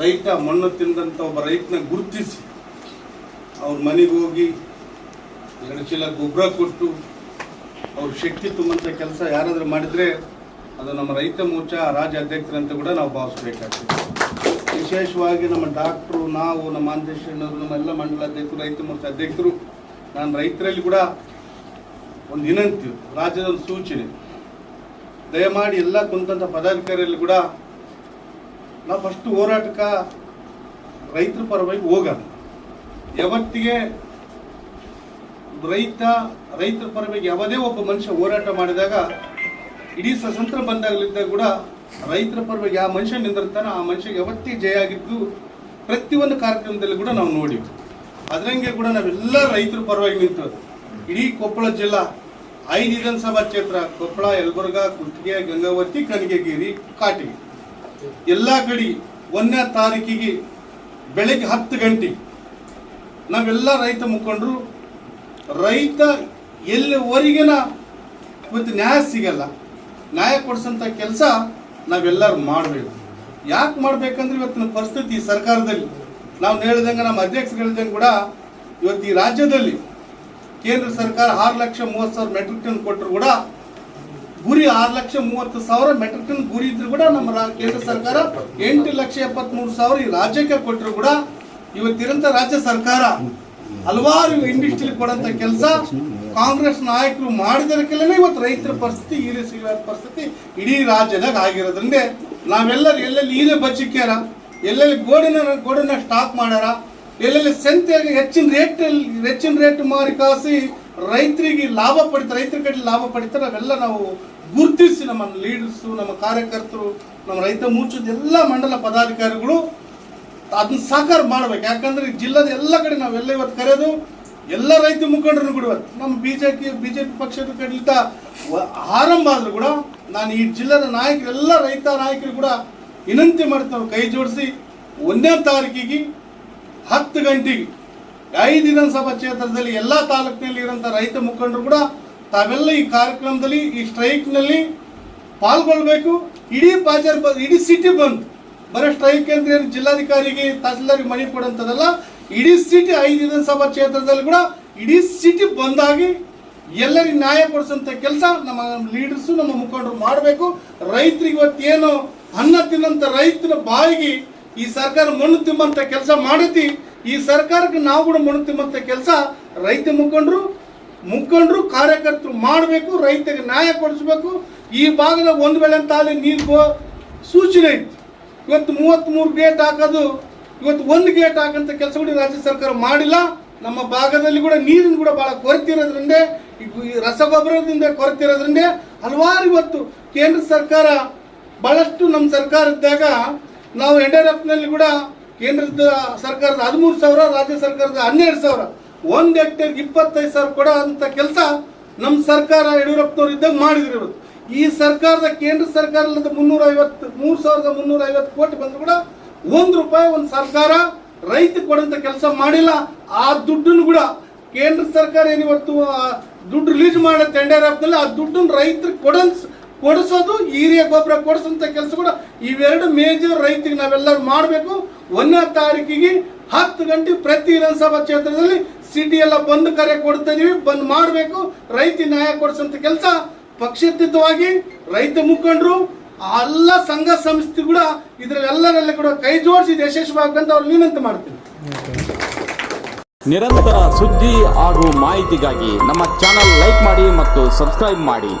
ರೈತ ಮಣ್ಣು ತಿಂದಂಥ ಒಬ್ಬ ರೈತನ ಗುರುತಿಸಿ ಅವ್ರ ಮನೆಗೆ ಹೋಗಿ ಎರಡು ಚೀಲ ಗೊಬ್ಬರ ಕೊಟ್ಟು ಅವ್ರ ಶಕ್ತಿ ತುಂಬಂಥ ಕೆಲಸ ಯಾರಾದರೂ ಮಾಡಿದರೆ ಅದು ನಮ್ಮ ರೈತ ಮೋರ್ಚಾ, ರಾಜ್ಯ ಅಧ್ಯಕ್ಷರಂತ ಕೂಡ ನಾವು ಭಾವಿಸ್ಬೇಕಾಗ್ತದೆ. ವಿಶೇಷವಾಗಿ ನಮ್ಮ ಡಾಕ್ಟ್ರು, ನಾವು, ನಮ್ಮ ಆಂದೇಶಣ್ಣವರು ನಮ್ಮ ಎಲ್ಲ ಮಂಡಲ ಅಧ್ಯಕ್ಷರು, ರೈತ ಮೋರ್ಚಾ ಅಧ್ಯಕ್ಷರು, ನಾನು ರೈತರಲ್ಲಿ ಕೂಡ ಒಂದು ವಿನಂತಿ, ರಾಜ್ಯದ ಒಂದು ಸೂಚನೆ. ದಯಮಾಡಿ ಎಲ್ಲ ಕುಂತಂಥ ಪದಾಧಿಕಾರಿಯಲ್ಲಿ ಕೂಡ ನಾವು ಫಸ್ಟ್ ಹೋರಾಟಕ್ಕೆ ರೈತರ ಪರವಾಗಿ ಹೋಗಲ್ಲ ಯಾವತ್ತಿಗೆ ರೈತ, ರೈತರ ಪರವಾಗಿ ಯಾವುದೇ ಒಬ್ಬ ಮನುಷ್ಯ ಹೋರಾಟ ಮಾಡಿದಾಗ, ಇಡೀ ಸ್ವತಂತ್ರ ಬಂದಾಗಲಿದ್ದ ಕೂಡ ರೈತರ ಪರವಾಗಿ ಯಾವ ಮನುಷ್ಯ ನಿಂದಿರ್ತಾನೆ, ಆ ಮನುಷ್ಯ ಯಾವತ್ತಿಗೆ ಜಯ ಆಗಿದ್ದು ಪ್ರತಿಯೊಂದು ಕಾರ್ಯಕ್ರಮದಲ್ಲಿ ಕೂಡ ನಾವು ನೋಡಿವಿ ಅದರಂಗೆ ಕೂಡ ನಾವೆಲ್ಲ ರೈತರ ಪರವಾಗಿ ನಿಂತದ್ದು. ಇಡೀ ಕೊಪ್ಪಳ ಜಿಲ್ಲಾ, ಐದು ವಿಧಾನಸಭಾ ಕ್ಷೇತ್ರ, ಕೊಪ್ಪಳ, ಯಲಬುರ್ಗಾ ಕುಷ್ಟಗಿ ಗಂಗಾವತಿ ಕನಗಗಿರಿ ಕಾಟಿಗೆ. ಎಲ್ಲ ಕಡೆ ಒಂದನೇ ತಾರೀಕಿಗೆ ಬೆಳಗ್ಗೆ ಹತ್ತು ಗಂಟೆಗೆ ನಾವೆಲ್ಲ ರೈತ ಮುಖಂಡರು, ರೈತ ಎಲ್ಲಿವರೆಗಿನ ಇವತ್ತು ನ್ಯಾಯ ಸಿಗಲ್ಲ, ನ್ಯಾಯ ಕೊಡಿಸೋಂಥ ಕೆಲಸ ನಾವೆಲ್ಲರೂ ಮಾಡಬೇಕು. ಯಾಕೆ ಮಾಡ್ಬೇಕಂದ್ರೆ ಇವತ್ತಿನ ಪರಿಸ್ಥಿತಿ ಸರ್ಕಾರದಲ್ಲಿ? ನಾವು ಹೇಳ್ದಂಗೆ ನಮ್ಮ ಅಧ್ಯಕ್ಷರು ಹೇಳ್ದಂಗೆ ಕೂಡ ಇವತ್ತು ಈ ರಾಜ್ಯದಲ್ಲಿ ಕೇಂದ್ರ ಸರ್ಕಾರ ಆರು ಲಕ್ಷ ಮೂವತ್ತು ಸಾವಿರ ಮೆಟ್ರಿಕ್ ಟನ್ ಕೊಟ್ಟರು ಕೂಡ ಗುರಿ ಆರು ಲಕ್ಷ ಮೂವತ್ತು ಸಾವಿರ ಮೆಟ್ರಿಕ್ ಟನ್ ಗುರಿ ಇದ್ರು ಕೂಡ ನಮ್ಮ ಕೇಂದ್ರ ಸರ್ಕಾರ ಎಂಟು ಲಕ್ಷ ಎಪ್ಪತ್ಮೂರು ಸಾವಿರ ಈ ರಾಜ್ಯಕ್ಕೆ ಕೊಟ್ಟರು ಕೂಡ ಇವತ್ತಿರಂತ ರಾಜ್ಯ ಸರ್ಕಾರ ಹಲವಾರು ಇಂಡಸ್ಟ್ರಿ ಕೊಡಂತ ಕೆಲಸ ಕಾಂಗ್ರೆಸ್ ನಾಯಕರು ಮಾಡಿದಕ್ಕೆಲ್ಲೇ ಇವತ್ತು ರೈತರ ಪರಿಸ್ಥಿತಿ ಈ ಪರಿಸ್ಥಿತಿ ಇಡೀ ರಾಜ್ಯದಾಗ ಆಗಿರೋದ್ರಿಂದ ನಾವೆಲ್ಲರೂ ಎಲ್ಲೆಲ್ಲಿ ಈರೆ ಬಚ್ಚಿಕ್ಯಾರ, ಎಲ್ಲೆಲ್ಲಿ ಗೋಡಿನ ಗೋಡನ್ನ ಸ್ಟಾಕ್ ಮಾಡ್ಯಾರ ಎಲ್ಲೆಲ್ಲಿ ಸಂತೆಯಾಗಿ ಹೆಚ್ಚಿನ ರೇಟ್ ಹೆಚ್ಚಿನ ರೇಟ್ ಮಾರಿ ಕಾಸಿ ರೈತರಿಗೆ ಲಾಭ ಪಡಿತಾರೆ, ರೈತರ ಕಡೆ ಲಾಭ ಪಡಿತಾರೆ, ಅವೆಲ್ಲ ನಾವು ಗುರುತಿಸಿ ನಮ್ಮ ಲೀಡರ್ಸು, ನಮ್ಮ ಕಾರ್ಯಕರ್ತರು, ನಮ್ಮ ರೈತ ಮೂರ್ಚದ ಎಲ್ಲ ಮಂಡಲ ಪದಾಧಿಕಾರಿಗಳು ಅದನ್ನ ಸಾಕಾರ ಮಾಡ್ಬೇಕು. ಯಾಕಂದ್ರೆ ಜಿಲ್ಲಾದ ಎಲ್ಲ ಕಡೆ ನಾವೆಲ್ಲ ಇವತ್ತು ಕರೆಯೋದು ಎಲ್ಲ ರೈತ ಮುಖಂಡರನ್ನು ಕೂಡ ನಮ್ಮ ಬಿಜೆಪಿ ಬಿಜೆಪಿ ಪಕ್ಷದ ವ- ಆರಂಭ ಆದ್ರೂ ಕೂಡ ನಾನು ಈ ಜಿಲ್ಲಾದ ನಾಯಕರು ಎಲ್ಲ ರೈತ ನಾಯಕರು ಕೂಡ ವಿನಂತಿ ಮಾಡ್ತೇವೆ ಕೈ ಜೋಡಿಸಿ ಒಂದನೇ ತಾರೀಕಿಗೆ ಹತ್ತು ಗಂಟೆಗೆ, ಐದು ವಿಧಾನಸಭಾ ಕ್ಷೇತ್ರದಲ್ಲಿ ಎಲ್ಲ ತಾಲೂಕಿನಲ್ಲಿ ಇರುವಂಥ ರೈತ ಮುಖಂಡರು ಕೂಡ ತಾವೆಲ್ಲ ಈ ಕಾರ್ಯಕ್ರಮದಲ್ಲಿ, ಈ ಸ್ಟ್ರೈಕ್ನಲ್ಲಿ ಪಾಲ್ಗೊಳ್ಬೇಕು. ಇಡೀ ಬಾಜಾರ್ ಬಂದು ಇಡೀ ಸಿಟಿ ಬಂದ್. ಬರೀ ಸ್ಟ್ರೈಕ್ ಅಂದ್ರೆ ಜಿಲ್ಲಾಧಿಕಾರಿಗೆ ತಹಸೀಲ್ದಾರಿಗೆ ಮನೆ ಕೊಡೋಂಥದ್ದಲ್ಲ, ಇಡೀ ಸಿಟಿ, ಐದು ವಿಧಾನಸಭಾ ಕ್ಷೇತ್ರದಲ್ಲಿ ಕೂಡ ಇಡೀ ಸಿಟಿ ಬಂದಾಗಿ ಎಲ್ಲರಿಗೂ ನ್ಯಾಯ ಕೊಡಿಸೋಂಥ ಕೆಲಸ ನಮ್ಮ ಲೀಡರ್ಸು, ನಮ್ಮ ಮುಖಂಡರು ಮಾಡಬೇಕು. ರೈತರಿಗೆ ಇವತ್ತೇನು ಅನ್ನ ತಿನ್ನಂತ ರೈತನ ಬಾಯಿಗೆ ಈ ಸರ್ಕಾರ ಮಣ್ಣು ತಿಂಬಂತ ಕೆಲಸ ಮಾಡತಿ. ಈ ಸರ್ಕಾರಕ್ಕೆ ನಾವು ಕೂಡ ಮಣ್ಣು ತಿಂಬಂತ ಕೆಲಸ ರೈತ ಮುಖಂಡರು ಮುಖಂಡರು, ಕಾರ್ಯಕರ್ತರು ಮಾಡಬೇಕು, ರೈತರಿಗೆ ನ್ಯಾಯ ಕೊಡಿಸ್ಬೇಕು. ಈ ಭಾಗದ ಒಂದು ವೇಳೆ ತಾಲಿ ನೀರು ಗೋ- ಸೂಚನೆ ಐತಿ. ಇವತ್ತು ಮೂವತ್ತ್ಮೂರು ಗೇಟ್ ಹಾಕೋದು, ಇವತ್ತು ಒಂದು ಗೇಟ್ ಹಾಕಂತ ಕೆಲಸ ಕೂಡ ರಾಜ್ಯ ಸರ್ಕಾರ ಮಾಡಿಲ್ಲ. ನಮ್ಮ ಭಾಗದಲ್ಲಿ ಕೂಡ ನೀರಿನ ಕೂಡ ಭಾಳ ಕೊರತೆ ಇರೋದ್ರಿಂದ ರಸಗೊಬ್ಬರದಿಂದ ಕೊರತೆ ಇರೋದ್ರಿಂದ ಹಲವಾರು ಇವತ್ತು ಕೇಂದ್ರ ಸರ್ಕಾರ ಬಹಳಷ್ಟು ನಮ್ಮ ಸರ್ಕಾರ ಇದ್ದಾಗ ನಾವು ಎನ್ನಲ್ಲಿ ಕೂಡ ಕೇಂದ್ರದ ಸರ್ಕಾರದ ಹದಿಮೂರು ಸಾವಿರ, ರಾಜ್ಯ ಸರ್ಕಾರದ ಹನ್ನೆರಡು ಸಾವಿರ, ಒಂದು ಹೆಕ್ಟೇರ್ಗೆ ಇಪ್ಪತ್ತೈದು ಸಾವಿರ ಕೊಡೋ ಅಂತ ಕೆಲಸ ನಮ್ಮ ಸರ್ಕಾರ ಯಡಿಯೂರಪ್ಪನವ್ರು ಇದ್ದಾಗ ಮಾಡಿದ್ರು ಇವತ್ತು ಈ ಸರ್ಕಾರದ, ಕೇಂದ್ರ ಸರ್ಕಾರದ ಮುನ್ನೂರ ಐವತ್ತು ಮೂರು ಸಾವಿರದ ಮುನ್ನೂರ ಐವತ್ತು ಕೋಟಿ ಬಂದ್ರು ಕೂಡ ಒಂದು ರೂಪಾಯಿ ಒಂದು ಸರ್ಕಾರ ರೈತ ಕೊಡಂತ ಕೆಲಸ ಮಾಡಿಲ್ಲ. ಆ ದುಡ್ಡನ್ನು ಕೂಡ ಕೇಂದ್ರ ಸರ್ಕಾರ ಏನಿವತ್ತು ದುಡ್ಡು ರಿಲೀಸ್ ಮಾಡೋ ಆರ್ ಎಫ್ನಲ್ಲಿ ಆ ದುಡ್ಡನ್ನು ರೈತರಿಗೆ ಕೊಡನ್ಸ್ ಕೊಡಿಸೋದು ಯೂರಿಯಾ ಗೊಬ್ಬರ ಕೊಡಿಸೋಂಥ ಕೆಲಸ ಕೂಡ ಇವೆರಡು ಮೇಜರ್ ರೈತರಿಗೆ ನಾವೆಲ್ಲರೂ ಮಾಡಬೇಕು. ಒಂದನೇ ತಾರೀಕಿಗೆ ಹತ್ತು ಗಂಟೆ ಪ್ರತಿ ವಿಧಾನಸಭಾ ಕ್ಷೇತ್ರದಲ್ಲಿ ಸಿಟಿ ಎಲ್ಲ ಬಂದ್ ಕರೆ ಕೊಡ್ತಾ ಬಂದ್ ಮಾಡಬೇಕು. ರೈತ ನ್ಯಾಯ ಕೊಡಿಸೋಂಥ ಕೆಲಸ ಪಕ್ಷಾತೀತವಾಗಿ ರೈತ ಮುಖಂಡರು, ಎಲ್ಲ ಸಂಘ ಸಂಸ್ಥೆ ಕೂಡ ಇದರಲ್ಲೆಲ್ಲರಲ್ಲಿ ಕೂಡ ಕೈ ಜೋಡಿಸಿ ಯಶಸ್ವಿಯಾಗಂತ ಅವ್ರು ವಿನಂತಿ ಮಾಡ್ತೀನಿ. ನಿರಂತರ ಸುದ್ದಿ ಹಾಗೂ ಮಾಹಿತಿಗಾಗಿ ನಮ್ಮ ಚಾನಲ್ ಲೈಕ್ ಮಾಡಿ ಮತ್ತು ಸಬ್ಸ್ಕ್ರೈಬ್ ಮಾಡಿ.